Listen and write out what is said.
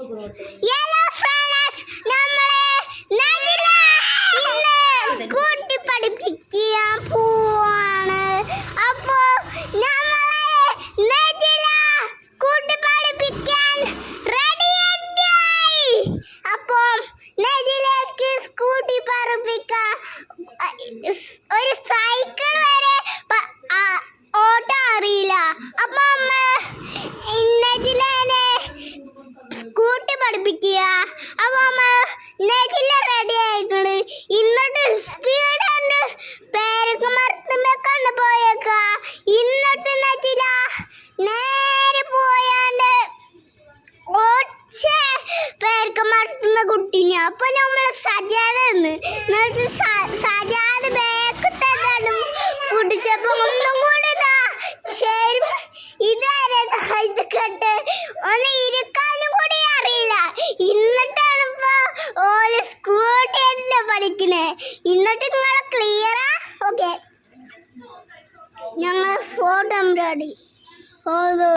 Hello friends നമ്മളെ നജില ഇന്ന് Scooty പഠിപ്പിക്കാൻ പോവാണ്. അപ്പോ നമ്മളെ നജില സ്കൂട്ടി പഠിപ്പിക്കാൻ റെഡിയായി അപ്പോ നജിലേക്ക് സ്കൂട്ടി പഠിപ്പിക്കാൻ ഒരു സൈക്കിൾ പഠിപ്പിക്കുക അപ്പൊ അമ്മ നെജില റെഡി ആയിക്കണ്. ഇന്നിട്ട് സ്പീഡ് പേരക്ക് മരത്തുമ്പോ കണ്ടു പോയേക്ക. ഇന്നിട്ട് നെജില നേരെ പോയാണ്ട് ഒച്ച പേർക്ക് മരത്തുമ്പോ കുട്ടിനെ. അപ്പൊ നമ്മൾ സജാത നിന്ന് എന്നിട്ട് സ- സജാത ബാക്ക് തന്നെ പിടിച്ചപ്പോ ഒന്നും കൂടി ഇതാ. ശരി. ഇതാരെ? ഇത് കെട്ട് ഒന്ന് ഇരിക്കാനും പഠിക്കണേ എന്നിട്ട് നിങ്ങളെ ക്ലിയറാ ഓക്കെ ഞങ്ങളെ ഫോട്ടോ റെഡി ഓ.